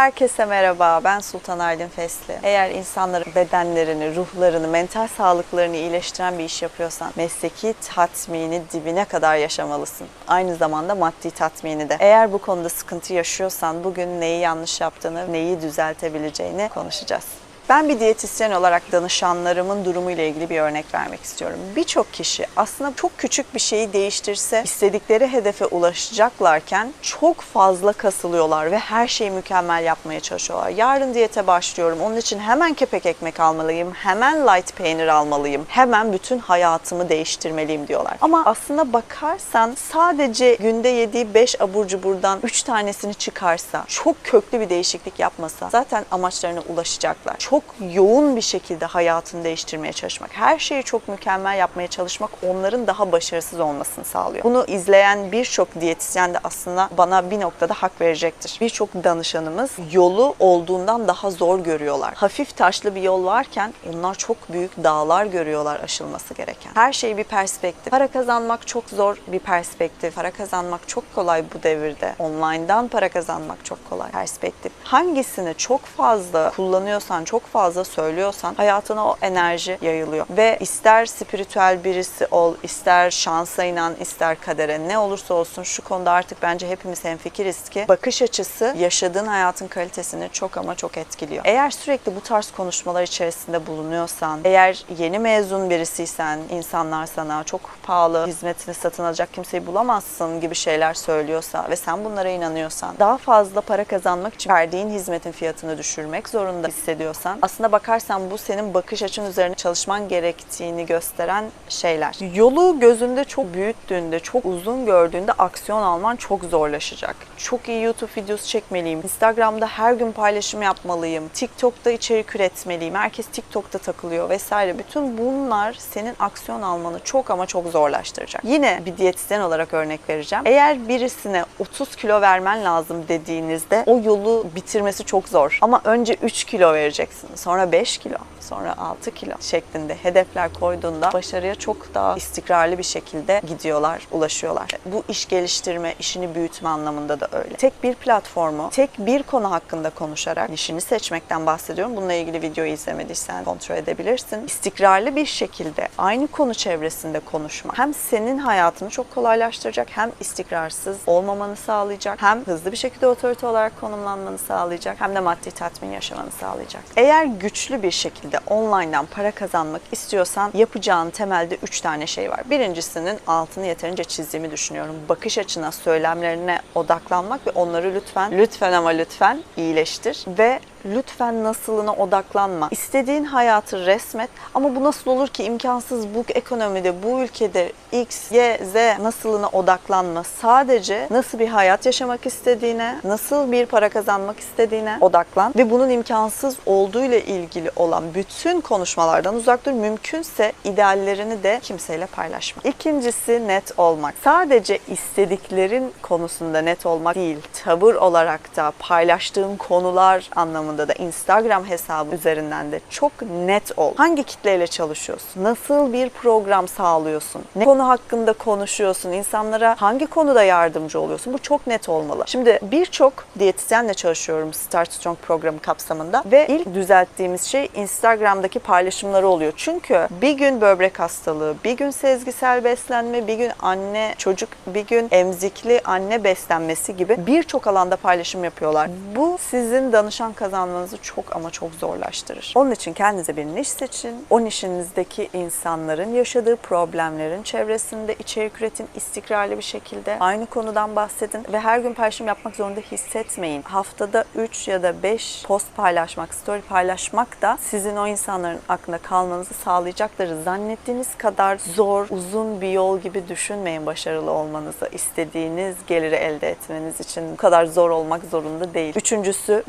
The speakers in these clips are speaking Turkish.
Herkese merhaba, ben Sultan Aylin Fesli. Eğer insanların bedenlerini, ruhlarını, mental sağlıklarını iyileştiren bir iş yapıyorsan mesleki tatmini dibine kadar yaşamalısın. Aynı zamanda maddi tatmini de. Eğer bu konuda sıkıntı yaşıyorsan bugün neyi yanlış yaptığını, neyi düzeltebileceğini konuşacağız. Ben bir diyetisyen olarak danışanlarımın durumuyla ilgili bir örnek vermek istiyorum. Birçok kişi aslında çok küçük bir şeyi değiştirse istedikleri hedefe ulaşacaklarken çok fazla kasılıyorlar ve her şeyi mükemmel yapmaya çalışıyorlar. Yarın diyete başlıyorum. Onun için hemen kepek ekmek almalıyım. Hemen light peynir almalıyım. Hemen bütün hayatımı değiştirmeliyim diyorlar. Ama aslında bakarsan sadece günde yediği 5 abur cuburdan 3 tanesini çıkarsa, çok köklü bir değişiklik yapmasa zaten amaçlarına ulaşacaklar. Çok yoğun bir şekilde hayatını değiştirmeye çalışmak, her şeyi çok mükemmel yapmaya çalışmak onların daha başarısız olmasını sağlıyor. Bunu izleyen birçok diyetisyen de aslında bana bir noktada hak verecektir. Birçok danışanımız yolu olduğundan daha zor görüyorlar. Hafif taşlı bir yol varken onlar çok büyük dağlar görüyorlar aşılması gereken. Her şey bir perspektif. Para kazanmak çok zor bir perspektif. Para kazanmak çok kolay bu devirde. Online'dan para kazanmak çok kolay perspektif. Hangisini çok fazla kullanıyorsan, çok fazla söylüyorsan hayatına o enerji yayılıyor. Ve ister spiritüel birisi ol, ister şansa inan, ister kadere ne olursa olsun şu konuda artık bence hepimiz hemfikiriz ki bakış açısı yaşadığın hayatın kalitesini çok ama çok etkiliyor. Eğer sürekli bu tarz konuşmalar içerisinde bulunuyorsan, eğer yeni mezun birisiysen, insanlar sana çok pahalı hizmetini satın alacak kimseyi bulamazsın gibi şeyler söylüyorsa ve sen bunlara inanıyorsan, daha fazla para kazanmak için verdiğin hizmetin fiyatını düşürmek zorunda hissediyorsan, aslında bakarsan bu senin bakış açın üzerine çalışman gerektiğini gösteren şeyler. Yolu gözünde çok büyüttüğünde, çok uzun gördüğünde aksiyon alman çok zorlaşacak. Çok iyi YouTube videosu çekmeliyim. Instagram'da her gün paylaşım yapmalıyım. TikTok'ta içerik üretmeliyim. Herkes TikTok'ta takılıyor vesaire. Bütün bunlar senin aksiyon almanı çok ama çok zorlaştıracak. Yine bir diyetisyen olarak örnek vereceğim. Eğer birisine 30 kilo vermen lazım dediğinizde o yolu bitirmesi çok zor. Ama önce 3 kilo vereceksin. Sonra 5 kilo, sonra 6 kilo şeklinde hedefler koyduğunda başarıya çok daha istikrarlı bir şekilde gidiyorlar, ulaşıyorlar. Bu iş geliştirme, işini büyütme anlamında da öyle. Tek bir platformu, tek bir konu hakkında konuşarak işini seçmekten bahsediyorum. Bununla ilgili videoyu izlemediysen kontrol edebilirsin. İstikrarlı bir şekilde aynı konu çevresinde konuşmak hem senin hayatını çok kolaylaştıracak hem istikrarsız olmamanı sağlayacak hem hızlı bir şekilde otorite olarak konumlanmanı sağlayacak hem de maddi tatmin yaşamanı sağlayacak. Eğer güçlü bir şekilde online'dan para kazanmak istiyorsan yapacağın temelde 3 tane şey var. Birincisinin altını yeterince çizdiğimi düşünüyorum. Bakış açına, söylemlerine odaklanmak ve onları lütfen, lütfen ama lütfen iyileştir ve lütfen nasılına odaklanma. İstediğin hayatı resmet ama bu nasıl olur ki imkansız bu ekonomide, bu ülkede X, Y, Z nasılına odaklanma. Sadece nasıl bir hayat yaşamak istediğine, nasıl bir para kazanmak istediğine odaklan ve bunun imkansız olduğuyla ilgili olan bütün konuşmalardan uzak dur. Mümkünse ideallerini de kimseyle paylaşma. İkincisi net olmak. Sadece istediklerin konusunda net olmak değil, tavır olarak da paylaştığın konular anlamında da Instagram hesabı üzerinden de çok net ol. Hangi kitleyle çalışıyorsun? Nasıl bir program sağlıyorsun? Ne konu hakkında konuşuyorsun? İnsanlara hangi konuda yardımcı oluyorsun? Bu çok net olmalı. Şimdi birçok diyetisyenle çalışıyorum Start Strong programı kapsamında ve ilk düzelttiğimiz şey Instagram'daki paylaşımları oluyor. Çünkü bir gün böbrek hastalığı, bir gün sezgisel beslenme, bir gün anne çocuk, bir gün emzikli anne beslenmesi gibi birçok alanda paylaşım yapıyorlar. Bu sizin danışan kazanmanızı çok ama çok zorlaştırır. Onun için kendinize bir niş seçin. O nişinizdeki insanların yaşadığı problemlerin çevresinde içerik üretin istikrarlı bir şekilde. Aynı konudan bahsedin ve her gün paylaşım yapmak zorunda hissetmeyin. Haftada 3 ya da 5 post paylaşmak, story paylaşmak da sizin o insanların aklında kalmanızı sağlayacaktır. Zannettiğiniz kadar zor, uzun bir yol gibi düşünmeyin başarılı olmanızı. İstediğiniz geliri elde etmeniz için bu kadar zor olmak zorunda değil. Üçüncüsü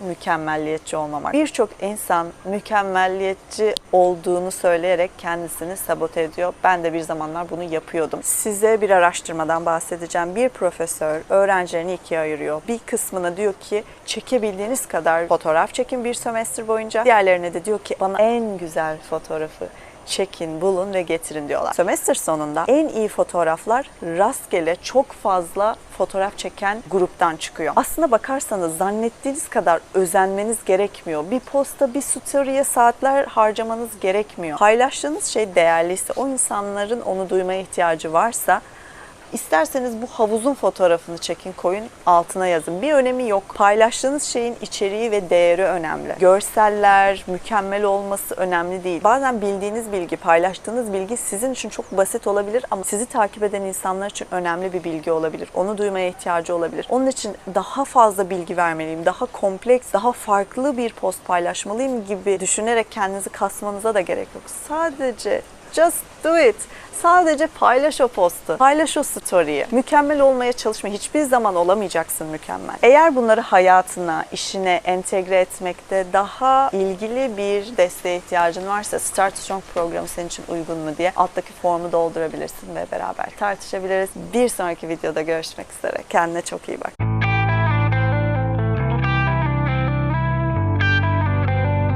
mükemmelliyetçi olmamak. Birçok insan mükemmelliyetçi olduğunu söyleyerek kendisini sabote ediyor. Ben de bir zamanlar bunu yapıyordum. Size bir araştırmadan bahsedeceğim. Bir profesör öğrencilerini ikiye ayırıyor. Bir kısmına diyor ki çekebildiğiniz kadar fotoğraf çekin bir sömestr boyunca. Diğerlerine de diyor ki bana en güzel fotoğrafı çekin, bulun ve getirin diyorlar. Sömestr sonunda en iyi fotoğraflar rastgele çok fazla fotoğraf çeken gruptan çıkıyor. Aslına bakarsanız zannettiğiniz kadar özenmeniz gerekmiyor. Bir posta, bir story'e saatler harcamanız gerekmiyor. Paylaştığınız şey değerliyse, o insanların onu duymaya ihtiyacı varsa İsterseniz bu havuzun fotoğrafını çekin, koyun, altına yazın. Bir önemi yok. Paylaştığınız şeyin içeriği ve değeri önemli. Görseller, mükemmel olması önemli değil. Bazen bildiğiniz bilgi, paylaştığınız bilgi sizin için çok basit olabilir ama sizi takip eden insanlar için önemli bir bilgi olabilir. Onu duymaya ihtiyacı olabilir. Onun için daha fazla bilgi vermeliyim, daha kompleks, daha farklı bir post paylaşmalıyım gibi düşünerek kendinizi kasmanıza da gerek yok. Sadece Just do it. Sadece paylaş o postu. Paylaş o story'yi. Mükemmel olmaya çalışma. Hiçbir zaman olamayacaksın mükemmel. Eğer bunları hayatına, işine entegre etmekte daha ilgili bir desteğe ihtiyacın varsa Start Strong programı senin için uygun mu diye alttaki formu doldurabilirsin ve beraber tartışabiliriz. Bir sonraki videoda görüşmek üzere. Kendine çok iyi bak.